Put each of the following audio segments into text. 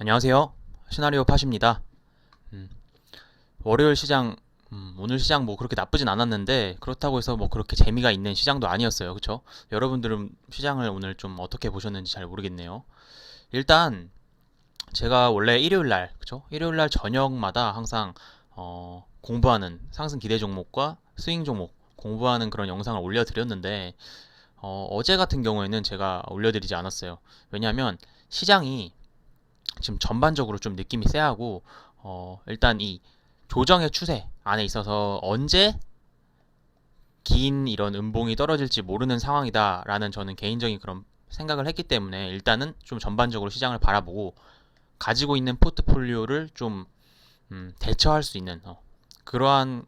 안녕하세요. 시나리오 팟입니다. 음, 월요일 시장, 음, 오늘 시장 뭐 그렇게 나쁘진 않았는데 그렇다고 해서 뭐 그렇게 재미가 있는 시장도 아니었어요. 그쵸? 여러분들은 시장을 오늘 좀 어떻게 보셨는지 잘 모르겠네요. 일단 제가 원래 일요일 날, 그쵸? 일요일 날 저녁마다 항상 어, 공부하는 상승 기대 종목과 스윙 종목 공부하는 그런 영상을 올려드렸는데 어, 어제 같은 경우에는 제가 올려드리지 않았어요. 왜냐하면 시장이 지금 전반적으로 좀 느낌이 쎄하고 어, 일단 이 조정의 추세 안에 있어서 언제 긴 이런 음봉이 떨어질지 모르는 상황이다라는 저는 개인적인 그런 생각을 했기 때문에 일단은 좀 전반적으로 시장을 바라보고 가지고 있는 포트폴리오를 좀 음, 대처할 수 있는 어, 그러한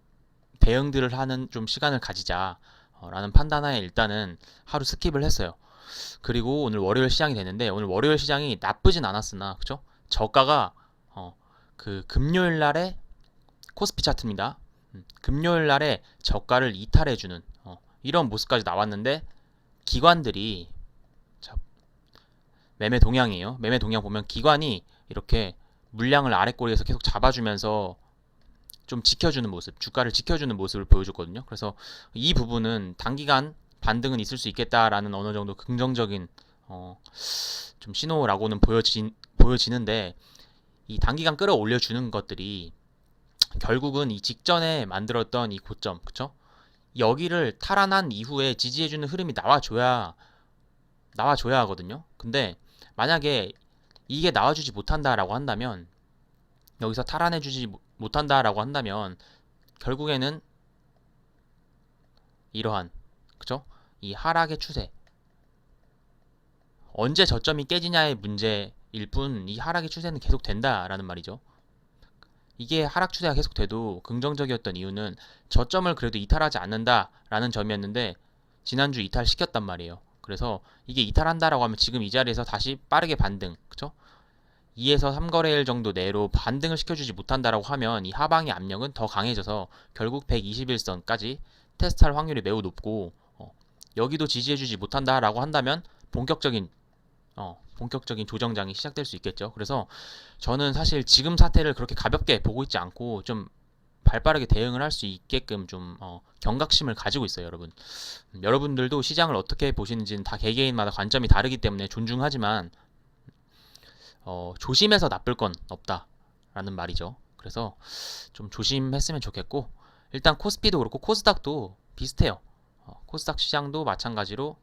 대응들을 하는 좀 시간을 가지자라는 판단하에 일단은 하루 스킵을 했어요. 그리고 오늘 월요일 시장이 됐는데 오늘 월요일 시장이 나쁘진 않았으나 그쵸? 저가가 어, 그 금요일 날에 코스피 차트입니다. 음, 금요일 날에 저가를 이탈해주는 어, 이런 모습까지 나왔는데 기관들이 자, 매매 동향이에요. 매매 동향 보면 기관이 이렇게 물량을 아래 꼬리에서 계속 잡아주면서 좀 지켜주는 모습, 주가를 지켜주는 모습을 보여줬거든요. 그래서 이 부분은 단기간 반등은 있을 수 있겠다라는 어느 정도 긍정적인 어, 좀 신호라고는 보여진, 보여지는데 이 단기간 끌어올려 주는 것들이 결국은 이 직전에 만들었던 이 고점, 그쵸? 여기를 탈환한 이후에 지지해주는 흐름이 나와줘야 나와줘야 하거든요. 근데 만약에 이게 나와주지 못한다라고 한다면 여기서 탈환해주지 못한다라고 한다면 결국에는 이러한 그쵸? 이 하락의 추세 언제 저점이 깨지냐의 문제일 뿐 이 하락의 추세는 계속 된다라는 말이죠. 이게 하락 추세가 계속 돼도 긍정적이었던 이유는 저점을 그래도 이탈하지 않는다라는 점이었는데 지난주 이탈시켰단 말이에요. 그래서 이게 이탈한다라고 하면 지금 이 자리에서 다시 빠르게 반등, 그쵸? 2에서 3거래일 정도 내로 반등을 시켜주지 못한다라고 하면 이 하방의 압력은 더 강해져서 결국 121선까지 테스트할 확률이 매우 높고 어, 여기도 지지해주지 못한다라고 한다면 본격적인 어, 본격적인 조정장이 시작될 수 있겠죠. 그래서 저는 사실 지금 사태를 그렇게 가볍게 보고 있지 않고 좀 발빠르게 대응을 할 수 있게끔 좀 어, 경각심을 가지고 있어요, 여러분. 음, 여러분들도 시장을 어떻게 보시는지는 다 개개인마다 관점이 다르기 때문에 존중하지만 어, 조심해서 나쁠 건 없다라는 말이죠. 그래서 좀 조심했으면 좋겠고 일단 코스피도 그렇고 코스닥도 비슷해요. 어, 코스닥 시장도 마찬가지로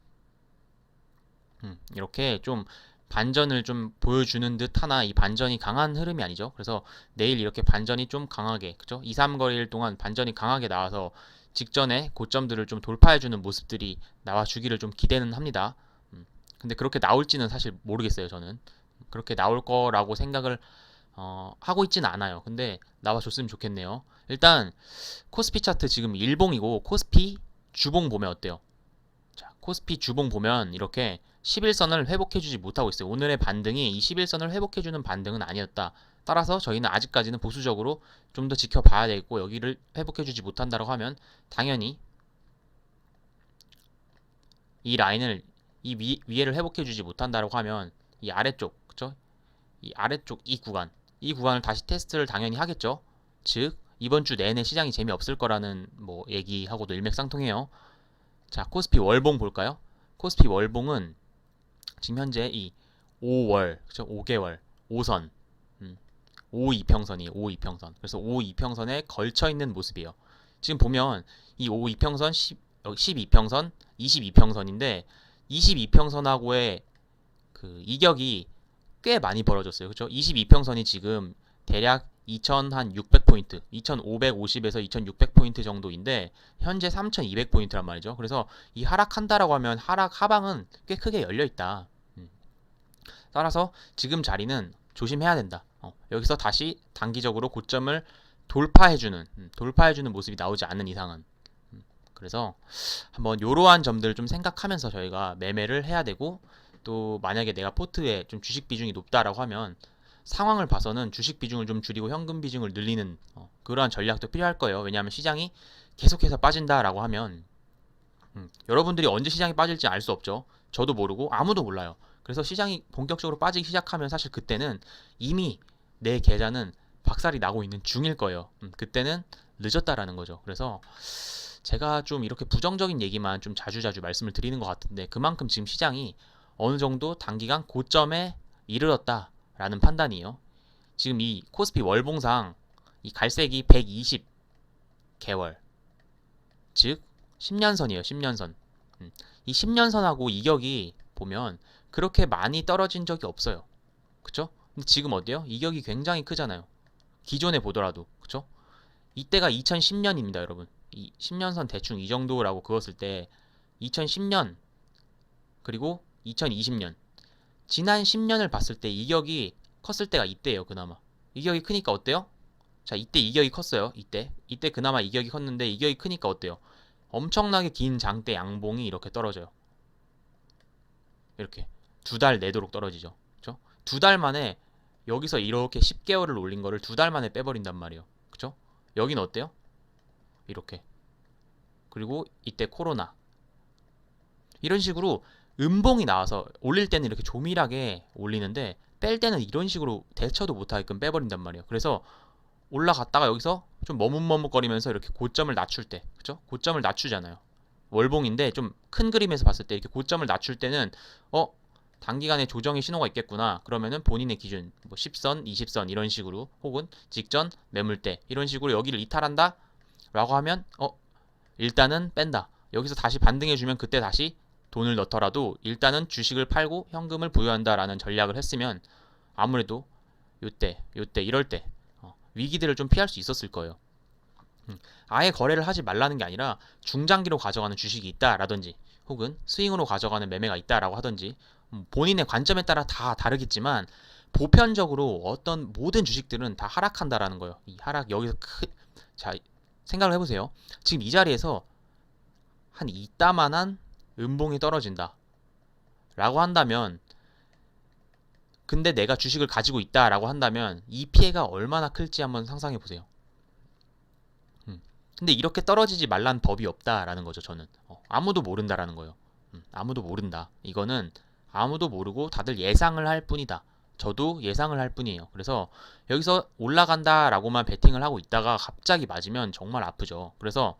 음, 이렇게 좀 반전을 좀 보여주는 듯 하나 이 반전이 강한 흐름이 아니죠. 그래서 내일 이렇게 반전이 좀 강하게 그죠? 2, 3거래일 동안 반전이 강하게 나와서 직전에 고점들을 좀 돌파해주는 모습들이 나와 주기를 좀 기대는 합니다. 음, 근데 그렇게 나올지는 사실 모르겠어요. 저는 그렇게 나올 거라고 생각을 어, 하고 있지는 않아요. 근데 나와줬으면 좋겠네요. 일단 코스피 차트 지금 일봉이고 코스피 주봉 보면 어때요? 자, 코스피 주봉 보면 이렇게 11선을 회복해주지 못하고 있어요. 오늘의 반등이 이 11선을 회복해주는 반등은 아니었다. 따라서 저희는 아직까지는 보수적으로 좀 더 지켜봐야 되겠고 여기를 회복해주지 못한다고 하면 당연히 이 라인을 이 위, 위에를 회복해주지 못한다고 하면 이 아래쪽 그쵸? 이 아래쪽 이 구간 이 구간을 다시 테스트를 당연히 하겠죠. 즉 이번 주 내내 시장이 재미없을 거라는 뭐 얘기하고도 일맥상통해요. 자 코스피 월봉 볼까요? 코스피 월봉은 지금 현재 이 5월 그쵸? 5개월 5선 음, 5 이평선이 5 이평선 그래서 5 이평선에 걸쳐 있는 모습이에요. 지금 보면 이5 이평선 10, 12평선 22평선인데 22평선하고의 그 이격이 꽤 많이 벌어졌어요. 그렇죠? 22평선이 지금 대략 2,600 포인트, 2,550에서 2,600 포인트 정도인데 현재 3,200 포인트란 말이죠. 그래서 이 하락한다라고 하면 하락 하방은 꽤 크게 열려 있다. 음. 따라서 지금 자리는 조심해야 된다. 어, 여기서 다시 단기적으로 고점을 돌파해주는 음, 돌파해주는 모습이 나오지 않는 이상은 음, 그래서 한번 이러한 점들을 좀 생각하면서 저희가 매매를 해야 되고 또 만약에 내가 포트에 좀 주식 비중이 높다라고 하면 상황을 봐서는 주식 비중을 좀 줄이고 현금 비중을 늘리는 어, 그러한 전략도 필요할 거예요. 왜냐하면 시장이 계속해서 빠진다라고 하면 음, 여러분들이 언제 시장이 빠질지 알 수 없죠. 저도 모르고 아무도 몰라요. 그래서 시장이 본격적으로 빠지기 시작하면 사실 그때는 이미 내 계좌는 박살이 나고 있는 중일 거예요. 음, 그때는 늦었다라는 거죠. 그래서 제가 좀 이렇게 부정적인 얘기만 좀 자주자주 말씀을 드리는 것 같은데 그만큼 지금 시장이 어느 정도 단기간 고점에 이르렀다. 라는 판단이에요. 지금 이 코스피 월봉상 이 갈색이 120 개월 즉 10년선이에요. 10년선. 음, 이 10년선하고 이격이 보면 그렇게 많이 떨어진 적이 없어요. 그쵸? 근데 지금 어때요? 이격이 굉장히 크잖아요. 기존에 보더라도. 그쵸? 이때가 2010년입니다, 여러분. 이 10년선 대충 이 정도라고 그었을 때 2010년 그리고 2020년 지난 10년을 봤을 때 이격이 컸을 때가 이때예요, 그나마. 이격이 크니까 어때요? 자, 이때 이격이 컸어요. 이때. 이때 그나마 이격이 컸는데 이격이 크니까 어때요? 엄청나게 긴 장대 양봉이 이렇게 떨어져요. 이렇게 두 달 내도록 떨어지죠. 그렇죠? 두 달 만에 여기서 이렇게 10개월을 올린 거를 두 달 만에 빼버린단 말이에요. 그렇죠? 여긴 어때요? 이렇게. 그리고 이때 코로나. 이런 식으로 음봉이 나와서 올릴 때는 이렇게 조밀하게 올리는데 뺄 때는 이런 식으로 대처도 못하게끔 빼버린단 말이에요. 그래서 올라갔다가 여기서 좀 머뭇머뭇거리면서 이렇게 고점을 낮출 때, 그죠? 고점을 낮추잖아요. 월봉인데 좀 큰 그림에서 봤을 때 이렇게 고점을 낮출 때는 어 단기간에 조정의 신호가 있겠구나. 그러면은 본인의 기준 뭐 10선, 20선 이런 식으로 혹은 직전 매물대 이런 식으로 여기를 이탈한다. 라고 하면 어 일단은 뺀다. 여기서 다시 반등해 주면 그때 다시 돈을 넣더라도 일단은 주식을 팔고 현금을 부여한다라는 전략을 했으면 아무래도 요때 요때 이럴 때 어, 위기들을 좀 피할 수 있었을 거예요. 음, 아예 거래를 하지 말라는 게 아니라 중장기로 가져가는 주식이 있다라든지 혹은 스윙으로 가져가는 매매가 있다라고 하든지 음, 본인의 관점에 따라 다 다르겠지만 보편적으로 어떤 모든 주식들은 다 하락한다라는 거예요. 이 하락 여기서 크, 자 생각을 해보세요. 지금 이 자리에서 한 이따만한 음봉이 떨어진다. 라고 한다면 근데 내가 주식을 가지고 있다라고 한다면 이 피해가 얼마나 클지 한번 상상해 보세요. 음. 근데 이렇게 떨어지지 말란 법이 없다라는 거죠. 저는 어, 아무도 모른다라는 거예요. 음, 아무도 모른다. 이거는 아무도 모르고 다들 예상을 할 뿐이다. 저도 예상을 할 뿐이에요. 그래서 여기서 올라간다라고만 베팅을 하고 있다가 갑자기 맞으면 정말 아프죠. 그래서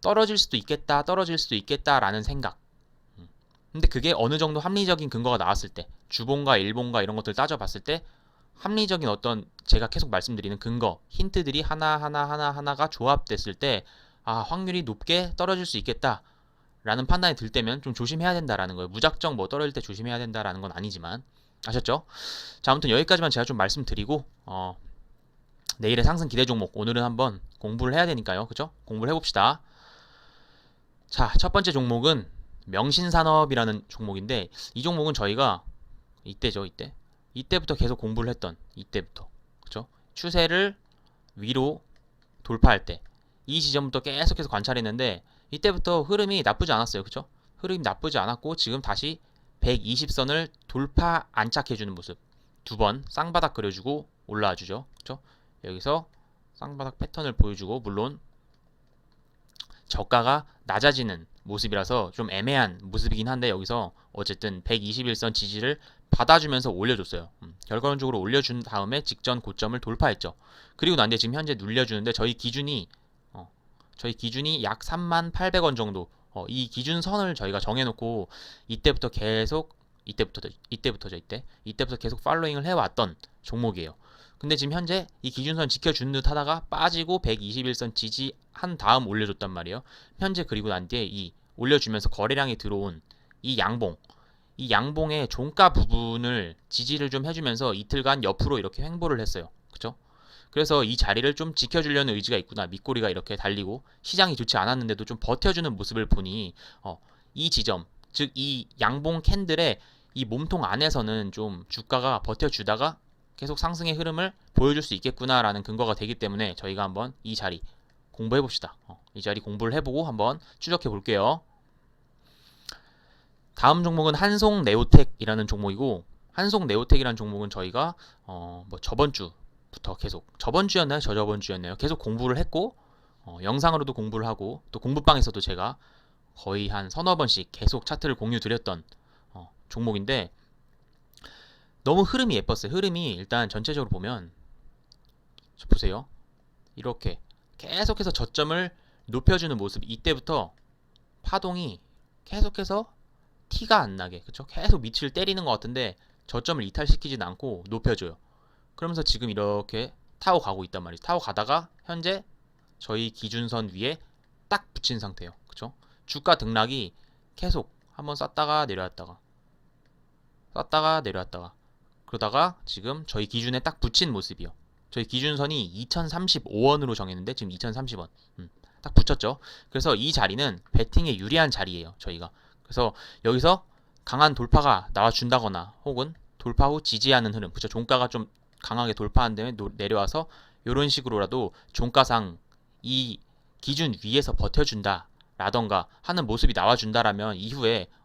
떨어질 수도 있겠다, 떨어질 수도 있겠다라는 생각. 근데 그게 어느 정도 합리적인 근거가 나왔을 때 주봉과 일봉과 이런 것들 따져봤을 때 합리적인 어떤 제가 계속 말씀드리는 근거 힌트들이 하나 하나 하나 하나가 조합됐을 때 아 확률이 높게 떨어질 수 있겠다 라는 판단이 들 때면 좀 조심해야 된다라는 거예요 무작정 뭐 떨어질 때 조심해야 된다라는 건 아니지만 아셨죠? 자 아무튼 여기까지만 제가 좀 말씀드리고 어 내일의 상승 기대 종목 오늘은 한번 공부를 해야 되니까요 그죠? 공부를 해봅시다 자 첫 번째 종목은 명신산업이라는 종목인데 이 종목은 저희가 이때죠 이때? 이때부터 계속 공부를 했던 이때부터. 그죠 추세를 위로 돌파할 때. 이 지점부터 계속해서 관찰했는데 이때부터 흐름이 나쁘지 않았어요. 그죠 흐름이 나쁘지 않았고 지금 다시 120선을 돌파 안착해주는 모습. 두 번 쌍바닥 그려주고 올라와 주죠. 그죠 여기서 쌍바닥 패턴을 보여주고 물론 저가가 낮아지는 모습이라서 좀 애매한 모습이긴 한데 여기서 어쨌든 121선 지지를 받아주면서 올려줬어요. 음, 결과론적으로 올려준 다음에 직전 고점을 돌파했죠. 그리고 난 뒤에 지금 현재 눌려주는데 저희 기준이 어, 저희 기준이 약 3만800원 정도 어, 이 기준선을 저희가 정해놓고 이때부터 계속 이때부터 이때부터죠 이때 이때부터 계속 팔로잉을 해왔던 종목이에요. 근데 지금 현재 이 기준선 지켜준 듯 하다가 빠지고 121선 지지한 다음 올려줬단 말이에요. 현재 그리고 난 뒤에 이 올려주면서 거래량이 들어온 이 양봉 이 양봉의 종가 부분을 지지를 좀 해주면서 이틀간 옆으로 이렇게 횡보를 했어요. 그쵸? 그래서 이 자리를 좀 지켜주려는 의지가 있구나. 밑꼬리가 이렇게 달리고 시장이 좋지 않았는데도 좀 버텨주는 모습을 보니 어, 이 지점 즉 이 양봉 캔들의 이 몸통 안에서는 좀 주가가 버텨주다가 계속 상승의 흐름을 보여줄 수 있겠구나라는 근거가 되기 때문에 저희가 한번 이 자리 공부해 봅시다. 어, 이 자리 공부를 해보고 한번 추적해 볼게요. 다음 종목은 한송 네오텍이라는 종목이고 한송 네오텍이라는 종목은 저희가 어, 뭐 저번 주부터 계속 저번 주였나요? 저저번 주였나요? 계속 공부를 했고 어, 영상으로도 공부를 하고 또 공부방에서도 제가 거의 한 서너 번씩 계속 차트를 공유 드렸던 어, 종목인데 너무 흐름이 예뻤어요. 흐름이 일단 전체적으로 보면 저 보세요. 이렇게 계속해서 저점을 높여주는 모습 이때부터 파동이 계속해서 티가 안 나게 그쵸? 계속 밑을 때리는 것 같은데 저점을 이탈시키진 않고 높여줘요. 그러면서 지금 이렇게 타고 가고 있단 말이죠. 타고 가다가 현재 저희 기준선 위에 딱 붙인 상태예요. 그쵸? 주가 등락이 계속 한번 쐈다가 내려왔다가 쐈다가 내려왔다가 그러다가 지금 저희 기준에 딱 붙인 모습이요. 저희 기준선이 2035원으로 정했는데 지금 2030원 음, 딱 붙였죠. 그래서 이 자리는 베팅에 유리한 자리예요. 저희가 그래서 여기서 강한 돌파가 나와준다거나 혹은 돌파 후 지지하는 흐름 그쵸 종가가 좀 강하게 돌파한 다음에 노- 내려와서 이런 식으로라도 종가상 이 기준 위에서 버텨준다 라던가 하는 모습이 나와준다라면 이후에 어,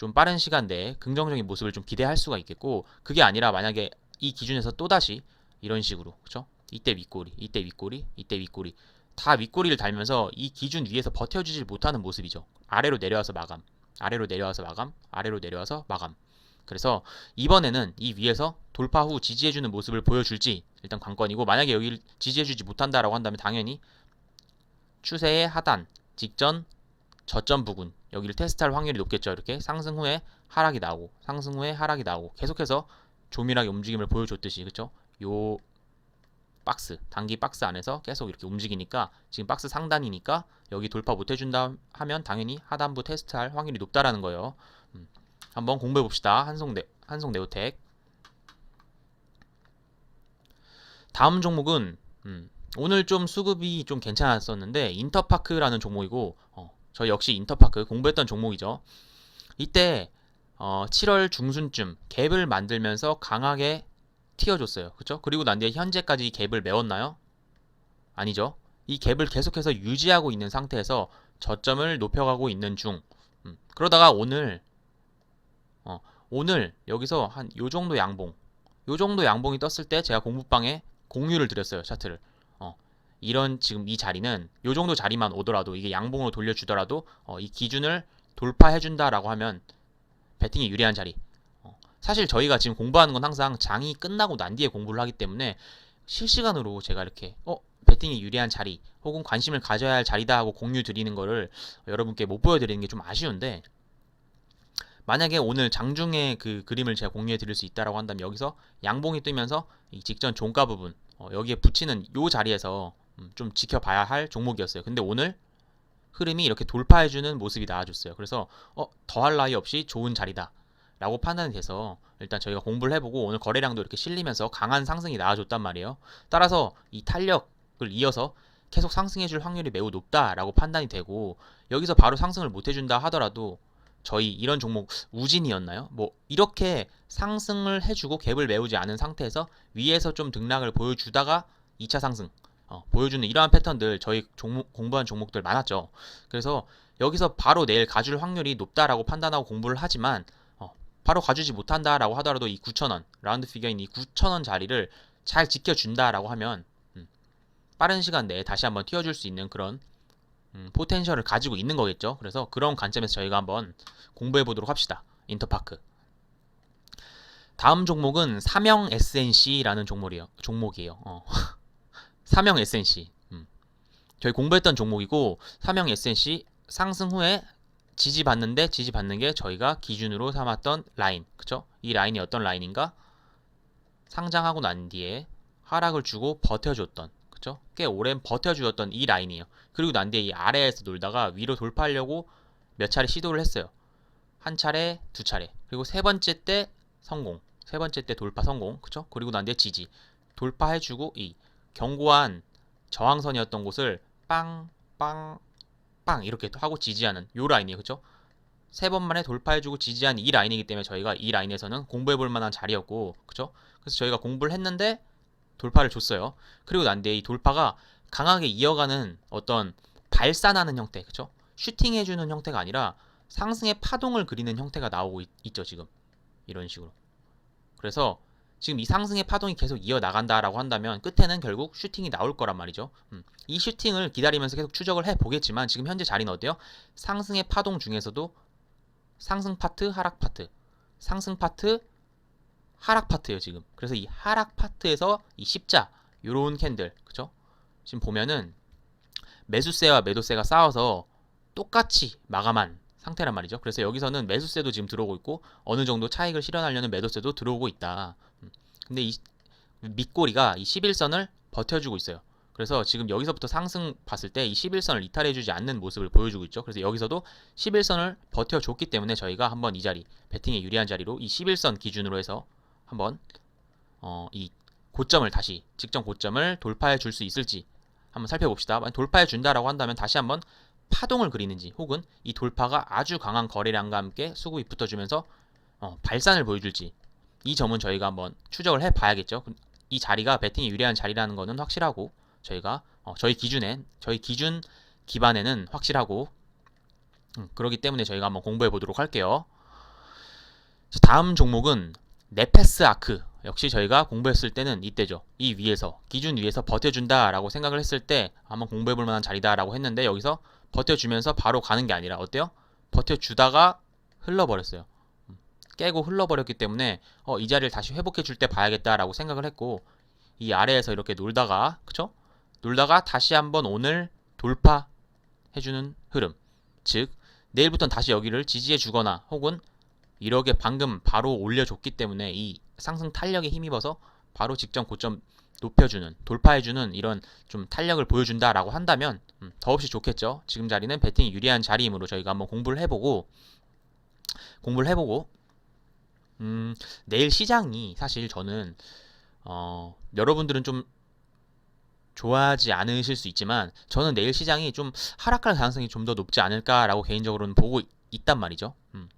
좀 빠른 시간 내에 긍정적인 모습을 좀 기대할 수가 있겠고 그게 아니라 만약에 이 기준에서 또다시 이런 식으로 그쵸? 이때 윗꼬리 이때 윗꼬리 이때 윗꼬리 다 윗꼬리를 달면서 이 기준 위에서 버텨주질 못하는 모습이죠. 아래로 내려와서 마감 아래로 내려와서 마감 아래로 내려와서 마감. 그래서 이번에는 이 위에서 돌파 후 지지해주는 모습을 보여줄지 일단 관건이고 만약에 여기를 지지해주지 못한다라고 한다면 당연히 추세의 하단 직전 저점 부근 여기를 테스트할 확률이 높겠죠. 이렇게 상승 후에 하락이 나오고 상승 후에 하락이 나오고 계속해서 조밀하게 움직임을 보여줬듯이 그쵸? 요 박스 단기 박스 안에서 계속 이렇게 움직이니까 지금 박스 상단이니까 여기 돌파 못 해준다 하면 당연히 하단부 테스트할 확률이 높다라는 거예요. 음, 한번 공부해 봅시다. 한송 네, 한송 네오텍. 다음 종목은 음, 오늘 좀 수급이 좀 괜찮았었는데 인터파크라는 종목이고 어, 저 역시 인터파크 공부했던 종목이죠. 이때 어, 7월 중순쯤 갭을 만들면서 강하게 튀어줬어요. 그쵸? 그리고 난 뒤에 현재까지 이 갭을 메웠나요? 아니죠. 이 갭을 계속해서 유지하고 있는 상태에서 저점을 높여가고 있는 중. 음, 그러다가 오늘 어, 오늘 여기서 한 요 정도 양봉, 요 정도 양봉이 떴을 때 제가 공부방에 공유를 드렸어요 차트를. 어, 이런 지금 이 자리는 요 정도 자리만 오더라도 이게 양봉으로 돌려주더라도 어, 이 기준을 돌파해준다라고 하면 배팅이 유리한 자리. 어, 사실 저희가 지금 공부하는 건 항상 장이 끝나고 난 뒤에 공부를 하기 때문에 실시간으로 제가 이렇게 어 배팅이 유리한 자리 혹은 관심을 가져야 할 자리다 하고 공유 드리는 거를 여러분께 못 보여드리는 게 좀 아쉬운데 만약에 오늘 장중에 그 그림을 제가 공유해 드릴 수 있다라고 한다면 여기서 양봉이 뜨면서 이 직전 종가 부분 어, 여기에 붙이는 요 자리에서 음, 좀 지켜봐야 할 종목이었어요. 근데 오늘 흐름이 이렇게 돌파해주는 모습이 나와줬어요. 그래서 어, 더할 나위 없이 좋은 자리다. 라고 판단이 돼서 일단 저희가 공부를 해보고 오늘 거래량도 이렇게 실리면서 강한 상승이 나와줬단 말이에요. 따라서 이 탄력을 이어서 계속 상승해줄 확률이 매우 높다라고 판단이 되고 여기서 바로 상승을 못 해준다 하더라도 저희 이런 종목 우진이었나요? 뭐 이렇게 상승을 해주고 갭을 메우지 않은 상태에서 위에서 좀 등락을 보여주다가 2차 상승 어, 보여주는 이러한 패턴들 저희 종목, 공부한 종목들 많았죠. 그래서 여기서 바로 내일 가줄 확률이 높다라고 판단하고 공부를 하지만 어, 바로 가주지 못한다라고 하더라도 이 9,000원 라운드 피겨인 이 9,000원 자리를 잘 지켜준다라고 하면 음, 빠른 시간 내에 다시 한번 튀어줄 수 있는 그런 음, 포텐셜을 가지고 있는 거겠죠. 그래서 그런 관점에서 저희가 한번 공부해 보도록 합시다. 인터파크. 다음 종목은 사명 SNC라는 종목이에요. 종목이에요. 어. 사명 SNC. 음. 저희 공부했던 종목이고 사명 SNC 상승 후에 지지 받는데 지지 받는 게 저희가 기준으로 삼았던 라인. 그쵸? 이 라인이 어떤 라인인가? 상장하고 난 뒤에 하락을 주고 버텨줬던 그쵸? 꽤 오랜 버텨주었던 이 라인이에요. 그리고 난 뒤에 이 아래에서 놀다가 위로 돌파하려고 몇 차례 시도를 했어요. 한 차례, 두 차례. 그리고 세 번째 때 성공. 세 번째 때 돌파 성공. 그쵸? 그리고 난 뒤에 지지. 돌파해주고 이 견고한 저항선이었던 곳을 빵, 빵, 빵 이렇게 하고 지지하는 요 라인이에요. 그쵸? 세 번 만에 돌파해주고 지지한 이 라인이기 때문에 저희가 이 라인에서는 공부해볼 만한 자리였고, 그쵸? 그래서 저희가 공부를 했는데 돌파를 줬어요. 그리고 난 뒤에 이 돌파가 강하게 이어가는 어떤 발산하는 형태, 그쵸? 슈팅해주는 형태가 아니라 상승의 파동을 그리는 형태가 나오고 있, 죠 지금. 이런 식으로. 그래서 지금 이 상승의 파동이 계속 이어나간다라고 한다면 끝에는 결국 슈팅이 나올 거란 말이죠. 음, 이 슈팅을 기다리면서 계속 추적을 해 보겠지만 지금 현재 자리는 어때요? 상승의 파동 중에서도 상승 파트, 하락 파트, 상승 파트, 하락 파트예요 지금. 그래서 이 하락 파트에서 이 십자 요런 캔들 그죠? 지금 보면은 매수세와 매도세가 싸워서 똑같이 마감한 상태란 말이죠. 그래서 여기서는 매수세도 지금 들어오고 있고 어느 정도 차익을 실현하려는 매도세도 들어오고 있다. 음. 근데 이 밑꼬리가 이 11선을 버텨주고 있어요. 그래서 지금 여기서부터 상승 봤을 때 이 11선을 이탈해주지 않는 모습을 보여주고 있죠. 그래서 여기서도 11선을 버텨줬기 때문에 저희가 한번 이 자리 배팅에 유리한 자리로 이 11선 기준으로 해서 한번 어, 이 고점을 다시 직전 고점을 돌파해 줄 수 있을지 한번 살펴봅시다. 만약 돌파해 준다라고 한다면 다시 한번 파동을 그리는지 혹은 이 돌파가 아주 강한 거래량과 함께 수급이 붙어주면서 어, 발산을 보여줄지 이 점은 저희가 한번 추적을 해 봐야겠죠. 이 자리가 배팅에 유리한 자리라는 것은 확실하고 저희가 어, 저희 기준엔 저희 기준 기반에는 확실하고 음, 그렇기 때문에 저희가 한번 공부해 보도록 할게요. 자, 다음 종목은 네페스 아크 역시 저희가 공부했을 때는 이때죠. 이 위에서 기준 위에서 버텨준다라고 생각을 했을 때 한번 공부해 볼 만한 자리다라고 했는데 여기서 버텨주면서 바로 가는 게 아니라 어때요? 버텨주다가 흘러버렸어요. 음, 깨고 흘러버렸기 때문에 어, 이 자리를 다시 회복해 줄 때 봐야겠다라고 생각을 했고 이 아래에서 이렇게 놀다가 그쵸? 놀다가 다시 한번 오늘 돌파해주는 흐름 즉 내일부터는 다시 여기를 지지해 주거나 혹은 이렇게 방금 바로 올려줬기 때문에 이 상승 탄력에 힘입어서 바로 직전 고점 높여주는 돌파해주는 이런 좀 탄력을 보여준다라고 한다면 음, 더없이 좋겠죠. 지금 자리는 배팅이 유리한 자리이므로 저희가 한번 공부를 해보고 공부를 해보고 음, 내일 시장이 사실 저는 어, 여러분들은 좀 좋아하지 않으실 수 있지만 저는 내일 시장이 좀 하락할 가능성이 좀 더 높지 않을까라고 개인적으로는 보고 있단 말이죠. 음.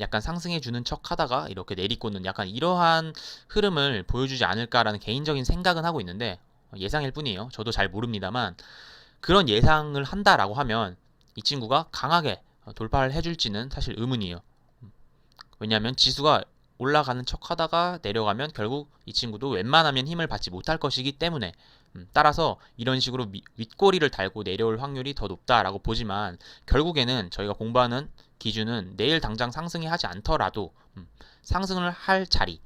약간 상승해 주는 척 하다가 이렇게 내리꽂는 약간 이러한 흐름을 보여주지 않을까라는 개인적인 생각은 하고 있는데 예상일 뿐이에요. 저도 잘 모릅니다만 그런 예상을 한다라고 하면 이 친구가 강하게 돌파를 해줄지는 사실 의문이에요. 왜냐하면 지수가 올라가는 척 하다가 내려가면 결국 이 친구도 웬만하면 힘을 받지 못할 것이기 때문에 음, 따라서 이런 식으로 미, 윗꼬리를 달고 내려올 확률이 더 높다라고 보지만 결국에는 저희가 공부하는 기준은 내일 당장 상승이 하지 않더라도 음, 상승을 할 자리,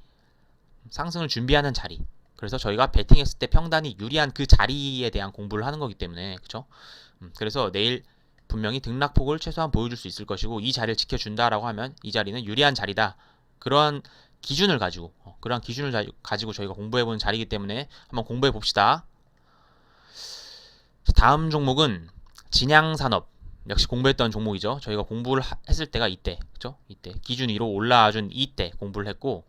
상승을 준비하는 자리. 그래서 저희가 베팅했을 때 평단이 유리한 그 자리에 대한 공부를 하는 거기 때문에 그렇죠. 음, 그래서 내일 분명히 등락폭을 최소한 보여줄 수 있을 것이고 이 자리를 지켜준다라고 하면 이 자리는 유리한 자리다. 그러한 기준을 가지고 어, 그러한 기준을 자, 가지고 저희가 공부해보는 자리이기 때문에 한번 공부해 봅시다. 다음 종목은 진양산업 역시 공부했던 종목이죠. 저희가 공부를 하, 했을 때가 이때, 그죠? 이때 기준 위로 올라와준 이때 공부를 했고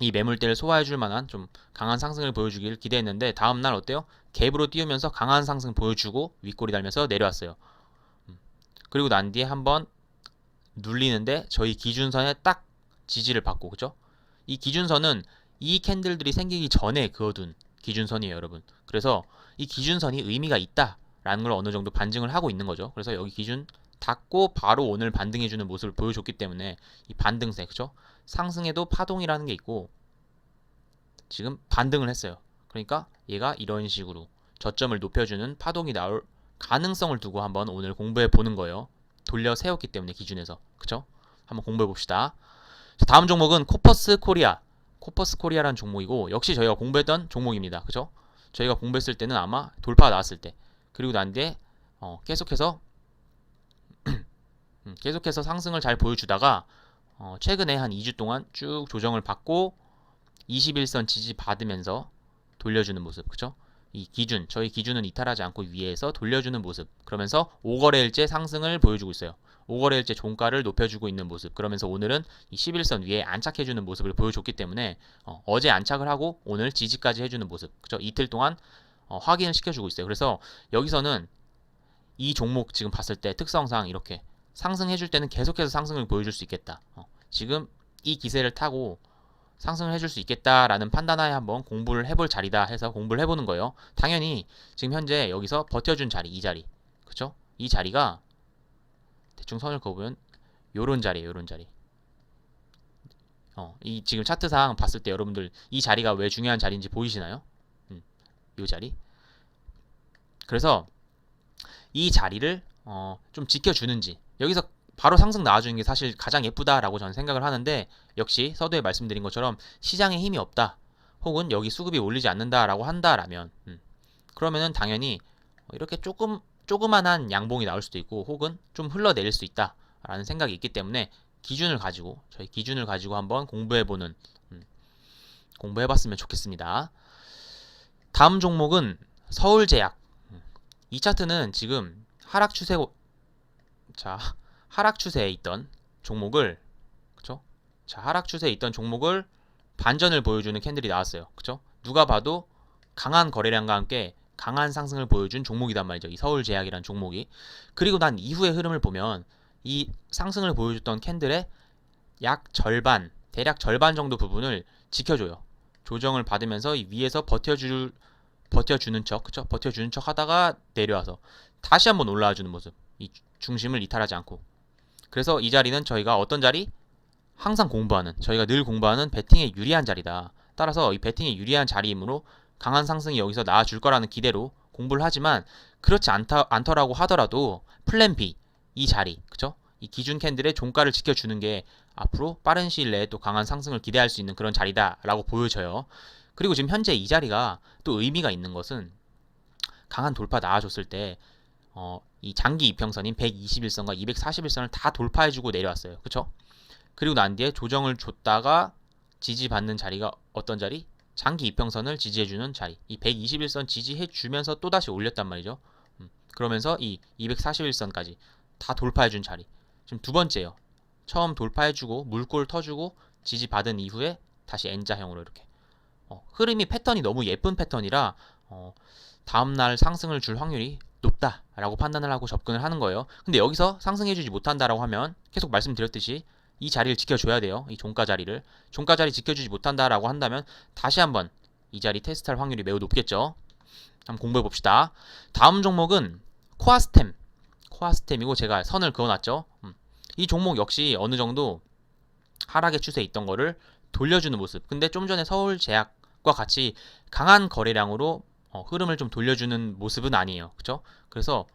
이 매물대를 소화해줄 만한 좀 강한 상승을 보여주길 기대했는데 다음 날 어때요? 갭으로 띄우면서 강한 상승 보여주고 윗꼬리 달면서 내려왔어요. 음. 그리고 난 뒤에 한번 눌리는데 저희 기준선에 딱 지지를 받고 그죠? 이 기준선은 이 캔들들이 생기기 전에 그어둔 기준선이에요, 여러분. 그래서 이 기준선이 의미가 있다 라는 걸 어느 정도 반증을 하고 있는 거죠. 그래서 여기 기준 닫고 바로 오늘 반등해주는 모습을 보여줬기 때문에 이 반등세, 그죠? 상승에도 파동이라는 게 있고 지금 반등을 했어요. 그러니까 얘가 이런 식으로 저점을 높여주는 파동이 나올 가능성을 두고 한번 오늘 공부해 보는 거예요. 돌려 세웠기 때문에 기준에서 그쵸? 한번 공부해 봅시다. 다음 종목은 코퍼스 코리아. 코퍼스 코리아라는 종목이고 역시 저희가 공부했던 종목입니다. 그죠? 저희가 공부했을 때는 아마 돌파가 나왔을 때 그리고 난 뒤에 어, 계속해서 음, 계속해서 상승을 잘 보여주다가 어, 최근에 한 2주 동안 쭉 조정을 받고 21선 지지 받으면서 돌려주는 모습 그죠? 이 기준 저희 기준은 이탈하지 않고 위에서 돌려주는 모습. 그러면서 5거래일째 상승을 보여주고 있어요. 5거래일째 종가를 높여주고 있는 모습. 그러면서 오늘은 이 11선 위에 안착해주는 모습을 보여줬기 때문에 어, 제 안착을 하고 오늘 지지까지 해주는 모습. 그죠 이틀 동안 어, 확인을 시켜주고 있어요 그래서 여기서는 이 종목 지금 봤을 때 특성상 이렇게 상승해줄 때는 계속해서 상승을 보여줄 수 있겠다 어, 지금 이 기세를 타고 상승을 해줄 수 있겠다라는 판단하에 한번 공부를 해볼 자리다 해서 공부를 해보는 거예요. 당연히 지금 현재 여기서 버텨준 자리 이 자리 그쵸? 이 자리가 대충 선을 그어보면 요런 자리에요 요런 자리 어, 이 지금 차트상 봤을 때 여러분들 이 자리가 왜 중요한 자리인지 보이시나요? 음, 요 자리 그래서 이 자리를 어, 좀 지켜주는지 여기서 바로 상승 나와주는 게 사실 가장 예쁘다라고 저는 생각을 하는데 역시 서두에 말씀드린 것처럼 시장에 힘이 없다 혹은 여기 수급이 올리지 않는다라고 한다라면 음, 그러면은 당연히 이렇게 조금 조그만한 양봉이 나올 수도 있고 혹은 좀 흘러내릴 수 있다라는 생각이 있기 때문에 기준을 가지고 저희 기준을 가지고 한번 공부해보는 음, 공부해봤으면 좋겠습니다. 다음 종목은 서울제약. 음, 이 차트는 지금 하락 추세 자 하락 추세에 있던 종목을 그쵸? 자 하락 추세에 있던 종목을 반전을 보여주는 캔들이 나왔어요. 그쵸? 누가 봐도 강한 거래량과 함께 강한 상승을 보여준 종목이단 말이죠. 이 서울제약이란 종목이. 그리고 난 이후의 흐름을 보면 이 상승을 보여줬던 캔들의 약 절반, 대략 절반 정도 부분을 지켜줘요. 조정을 받으면서 이 위에서 버텨줄 버텨주는 척, 그쵸? 버텨주는 척 하다가 내려와서 다시 한번 올라와 주는 모습. 이 중심을 이탈하지 않고. 그래서 이 자리는 저희가 어떤 자리? 항상 공부하는, 저희가 늘 공부하는 배팅에 유리한 자리다. 따라서 이 배팅에 유리한 자리이므로 강한 상승이 여기서 나와줄 거라는 기대로 공부를 하지만 그렇지 않다, 않더라고 하더라도 플랜 B, 이 자리, 그쵸? 이 기준 캔들의 종가를 지켜주는 게 앞으로 빠른 시일 내에 또 강한 상승을 기대할 수 있는 그런 자리다라고 보여져요. 그리고 지금 현재 이 자리가 또 의미가 있는 것은 강한 돌파 나와줬을 때 어, 이 장기 이평선인 121선과 241선을 다 돌파해주고 내려왔어요. 그쵸? 그리고 난 뒤에 조정을 줬다가 지지받는 자리가 어떤 자리? 장기 이평선을 지지해주는 자리. 이 121선 지지해주면서 또다시 올렸단 말이죠. 음, 그러면서 이 241선까지 다 돌파해준 자리. 지금 두 번째요. 처음 돌파해주고 물골 터주고 지지받은 이후에 다시 N자형으로 이렇게. 어, 흐름이 패턴이 너무 예쁜 패턴이라 어, 다음날 상승을 줄 확률이 높다라고 판단을 하고 접근을 하는 거예요. 근데 여기서 상승해주지 못한다라고 하면 계속 말씀드렸듯이 이 자리를 지켜줘야 돼요. 이 종가 자리를. 종가 자리 지켜주지 못한다라고 한다면 다시 한번 이 자리 테스트할 확률이 매우 높겠죠. 한번 공부해 봅시다. 다음 종목은 코아스템. 코아스템이고 제가 선을 그어놨죠. 음. 이 종목 역시 어느 정도 하락의 추세에 있던 거를 돌려주는 모습. 근데 좀 전에 서울 제약과 같이 강한 거래량으로 어, 흐름을 좀 돌려주는 모습은 아니에요. 그죠? 그래서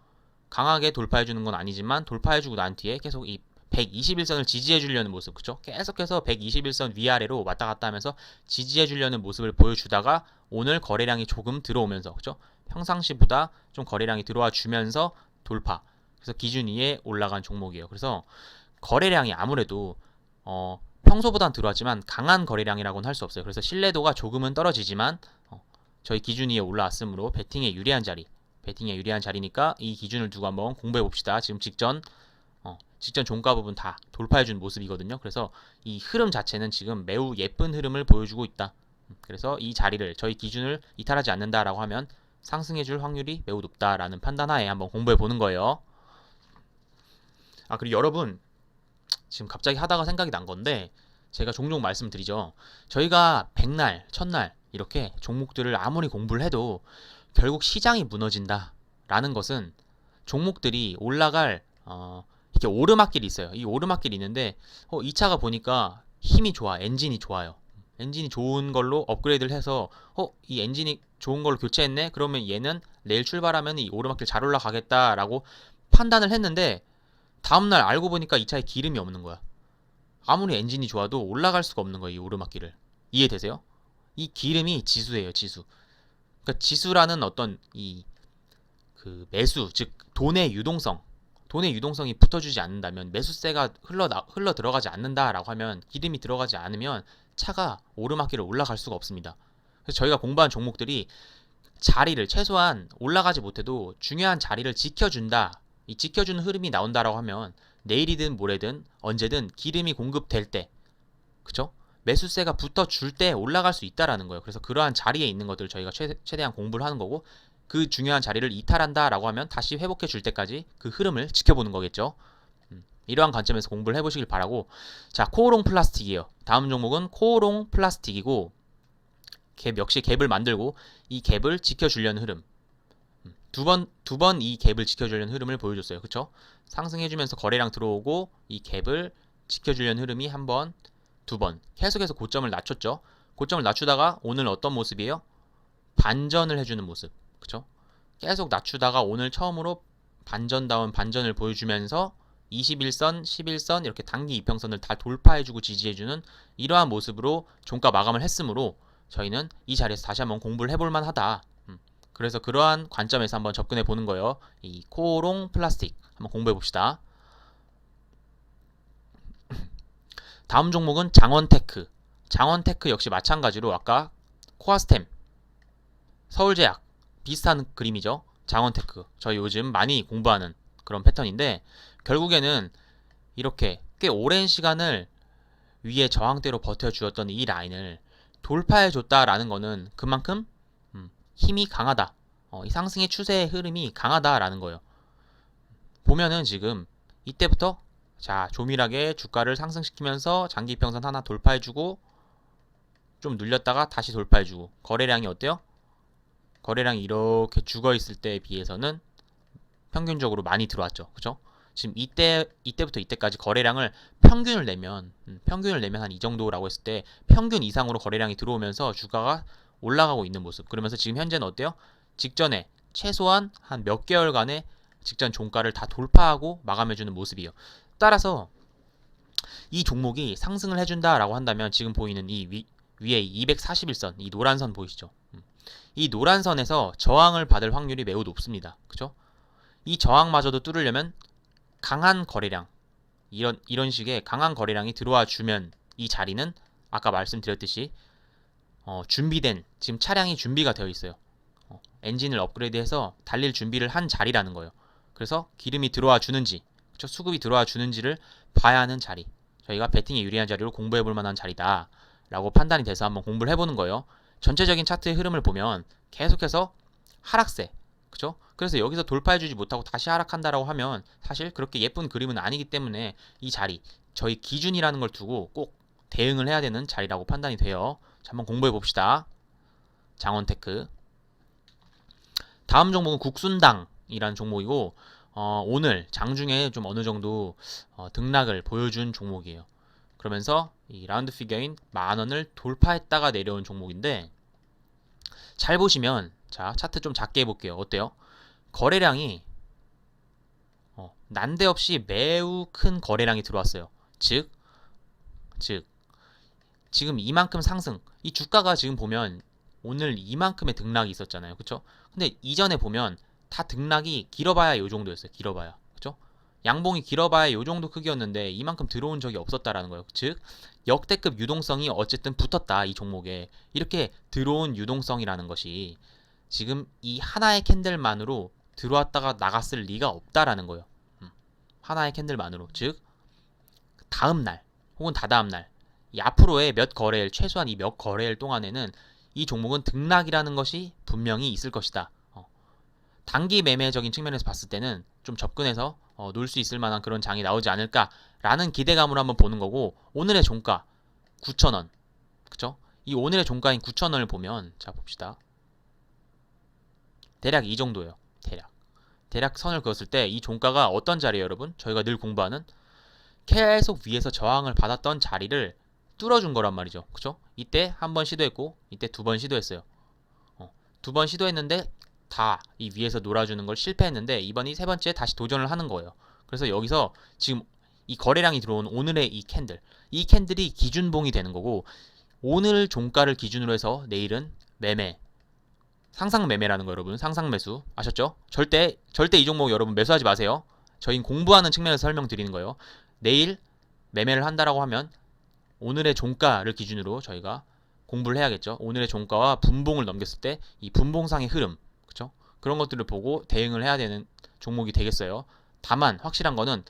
강하게 돌파해 주는 건 아니지만 돌파해 주고 난 뒤에 계속 이 121선을 지지해 주려는 모습 그쵸? 계속해서 121선 위아래로 왔다 갔다 하면서 지지해 주려는 모습을 보여주다가 오늘 거래량이 조금 들어오면서 그쵸? 평상시보다 좀 거래량이 들어와 주면서 돌파 그래서 기준 위에 올라간 종목이에요 그래서 거래량이 아무래도 어 평소보단 들어왔지만 강한 거래량이라고는 할 수 없어요 그래서 신뢰도가 조금은 떨어지지만 어 저희 기준 위에 올라왔으므로 배팅에 유리한 자리 배팅에 유리한 자리니까 이 기준을 두고 한번 공부해 봅시다 지금 직전 어, 직전 종가 부분 다 돌파해 준 모습이거든요. 그래서 이 흐름 자체는 지금 매우 예쁜 흐름을 보여주고 있다. 음, 그래서 이 자리를 저희 기준을 이탈하지 않는다라고 하면 상승해 줄 확률이 매우 높다라는 판단하에 한번 공부해 보는 거예요. 아 그리고 여러분 지금 갑자기 하다가 생각이 난 건데 제가 종종 말씀드리죠. 저희가 백날, 첫날 이렇게 종목들을 아무리 공부를 해도 결국 시장이 무너진다라는 것은 종목들이 올라갈 어, 이렇게 오르막길이 있어요. 이 오르막길이 있는데 어, 이 차가 보니까 힘이 좋아, 엔진이 좋아요. 엔진이 좋은 걸로 업그레이드를 해서 어, 이 엔진이 좋은 걸로 교체했네. 그러면 얘는 내일 출발하면 이 오르막길 잘 올라가겠다라고 판단을 했는데 다음날 알고 보니까 이 차에 기름이 없는 거야. 아무리 엔진이 좋아도 올라갈 수가 없는 거예요. 이 오르막길을. 이해되세요? 이 기름이 지수예요, 지수. 그러니까 지수라는 어떤 이 그 매수, 즉 돈의 유동성 돈의 유동성이 붙어주지 않는다면 매수세가 흘러 나, 흘러 들어가지 않는다라고 하면 기름이 들어가지 않으면 차가 오르막길을 올라갈 수가 없습니다. 그래서 저희가 공부한 종목들이 자리를 최소한 올라가지 못해도 중요한 자리를 지켜준다. 이 지켜주는 흐름이 나온다라고 하면 내일이든 모레든 언제든 기름이 공급될 때, 그쵸? 매수세가 붙어 줄 때 올라갈 수 있다라는 거예요. 그래서 그러한 자리에 있는 것들 저희가 최, 최대한 공부를 하는 거고 그 중요한 자리를 이탈한다라고 하면 다시 회복해 줄 때까지 그 흐름을 지켜보는 거겠죠. 음, 이러한 관점에서 공부를 해보시길 바라고 자 코오롱 플라스틱이에요. 다음 종목은 코오롱 플라스틱이고 갭 역시 갭을 만들고 이 갭을 지켜주려는 흐름 음, 두 번 두 번 이 갭을 지켜주려는 흐름을 보여줬어요. 그쵸? 상승해주면서 거래량 들어오고 이 갭을 지켜주려는 흐름이 한 번, 두 번 계속해서 고점을 낮췄죠. 고점을 낮추다가 오늘 어떤 모습이에요? 반전을 해주는 모습. 그쵸? 계속 낮추다가 오늘 처음으로 반전다운 반전을 보여주면서 21선, 11선 이렇게 단기 이평선을 다 돌파해주고 지지해주는 이러한 모습으로 종가 마감을 했으므로 저희는 이 자리에서 다시 한번 공부를 해볼 만하다. 음, 그래서 그러한 관점에서 한번 접근해 보는 거예요. 이 코롱 플라스틱 한번 공부해 봅시다. 다음 종목은 장원테크. 장원테크 역시 마찬가지로 아까 코아스템, 서울제약 비슷한 그림이죠. 장원테크. 저희 요즘 많이 공부하는 그런 패턴인데 결국에는 이렇게 꽤 오랜 시간을 위에 저항대로 버텨주었던 이 라인을 돌파해줬다라는 거는 그만큼 음, 힘이 강하다. 어, 이 상승의 추세의 흐름이 강하다라는 거예요. 보면은 지금 이때부터 자 조밀하게 주가를 상승시키면서 장기 평선 하나 돌파해주고 좀 눌렸다가 다시 돌파해주고 거래량이 어때요? 거래량이 이렇게 죽어 있을 때에 비해서는 평균적으로 많이 들어왔죠. 그죠? 지금 이때 이때부터 이때까지 거래량을 평균을 내면 음, 평균을 내면 한 이 정도라고 했을 때 평균 이상으로 거래량이 들어오면서 주가가 올라가고 있는 모습. 그러면서 지금 현재는 어때요? 직전에 최소한 한 몇 개월간의 직전 종가를 다 돌파하고 마감해주는 모습이에요. 따라서 이 종목이 상승을 해준다라고 한다면 지금 보이는 이 위, 위에 241선, 이 노란 선 보이시죠? 음. 이 노란 선에서 저항을 받을 확률이 매우 높습니다. 그죠? 이 저항마저도 뚫으려면 강한 거래량 이런 이런 식의 강한 거래량이 들어와 주면 이 자리는 아까 말씀드렸듯이 어, 준비된 지금 차량이 준비가 되어 있어요. 어, 엔진을 업그레이드해서 달릴 준비를 한 자리라는 거예요. 그래서 기름이 들어와 주는지 그쵸? 수급이 들어와 주는지를 봐야 하는 자리. 저희가 배팅에 유리한 자리로 공부해 볼 만한 자리다. 라고 판단이 돼서 한번 공부를 해보는 거예요. 전체적인 차트의 흐름을 보면 계속해서 하락세. 그죠? 그래서 여기서 돌파해주지 못하고 다시 하락한다라고 하면 사실 그렇게 예쁜 그림은 아니기 때문에 이 자리, 저희 기준이라는 걸 두고 꼭 대응을 해야 되는 자리라고 판단이 돼요. 자, 한번 공부해 봅시다. 장원테크. 다음 종목은 국순당이라는 종목이고, 어, 오늘 장중에 좀 어느 정도 어, 등락을 보여준 종목이에요. 그러면서 이 라운드 피겨인 만 원을 돌파했다가 내려온 종목인데 잘 보시면 자 차트 좀 작게 해볼게요. 어때요? 거래량이 어, 난데없이 매우 큰 거래량이 들어왔어요. 즉, 즉 지금 이만큼 상승, 이 주가가 지금 보면 오늘 이만큼의 등락이 있었잖아요. 그쵸? 근데 이전에 보면 다 등락이 길어봐야 요 정도였어요. 길어봐야. 그쵸? 양봉이 길어봐야 요 정도 크기였는데 이만큼 들어온 적이 없었다라는 거예요. 즉 역대급 유동성이 어쨌든 붙었다 이 종목에 이렇게 들어온 유동성이라는 것이 지금 이 하나의 캔들만으로 들어왔다가 나갔을 리가 없다라는 거예요. 음. 하나의 캔들만으로 즉 다음 날 혹은 다다음 날 이 앞으로의 몇 거래일 최소한 이 몇 거래일 동안에는 이 종목은 등락이라는 것이 분명히 있을 것이다. 어. 단기 매매적인 측면에서 봤을 때는 좀 접근해서 어, 놀 수 있을 만한 그런 장이 나오지 않을까라는 기대감으로 한번 보는 거고 오늘의 종가 9,000원 그쵸? 이 오늘의 종가인 9,000원을 보면 자 봅시다 대략 이 정도예요 대략 대략 선을 그었을 때 이 종가가 어떤 자리예요 여러분? 저희가 늘 공부하는 계속 위에서 저항을 받았던 자리를 뚫어준 거란 말이죠 그쵸? 이때 한 번 시도했고 이때 두 번 시도했어요 어, 두번 시도했는데 다 이 위에서 놀아주는 걸 실패했는데 이번이 세 번째 다시 도전을 하는 거예요. 그래서 여기서 지금 이 거래량이 들어온 오늘의 이 캔들, 이 캔들이 기준봉이 되는 거고 오늘 종가를 기준으로 해서 내일은 매매, 상상 매매라는 거 여러분, 상상 매수 아셨죠? 절대 절대 이 종목 여러분 매수하지 마세요. 저희는 공부하는 측면에서 설명드리는 거예요. 내일 매매를 한다라고 하면 오늘의 종가를 기준으로 저희가 공부를 해야겠죠. 오늘의 종가와 분봉을 넘겼을 때 이 분봉상의 흐름 그쵸? 그런 것들을 보고 대응을 해야 되는 종목이 되겠어요. 다만 확실한 거는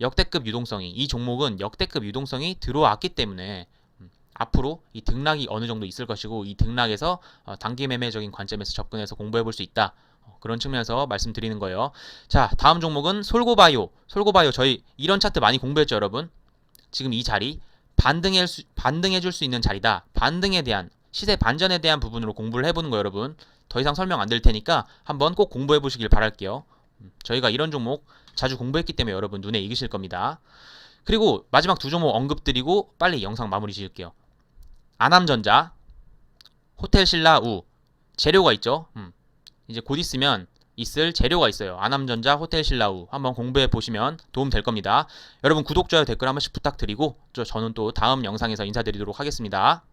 역대급 유동성이 이 종목은 역대급 유동성이 들어왔기 때문에 음, 앞으로 이 등락이 어느 정도 있을 것이고 이 등락에서 어, 단기 매매적인 관점에서 접근해서 공부해 볼 수 있다. 어, 그런 측면에서 말씀드리는 거예요. 자, 다음 종목은 솔고바이오. 솔고바이오 저희 이런 차트 많이 공부했죠, 여러분. 지금 이 자리 반등해 수, 반등해 줄 수 있는 자리다. 반등에 대한 시세 반전에 대한 부분으로 공부를 해보는 거 여러분. 더 이상 설명 안될 테니까 한번 꼭 공부해 보시길 바랄게요. 음, 저희가 이런 종목 자주 공부했기 때문에 여러분 눈에 익으실 겁니다. 그리고 마지막 두 종목 언급드리고 빨리 영상 마무리 지을게요. 아남전자, 호텔신라 우 재료가 있죠. 음, 이제 곧 있으면 있을 재료가 있어요. 아남전자 호텔 신라우 한번 공부해 보시면 도움 될 겁니다. 여러분 구독, 좋아요, 댓글 한 번씩 부탁드리고 저- 저는 또 다음 영상에서 인사드리도록 하겠습니다.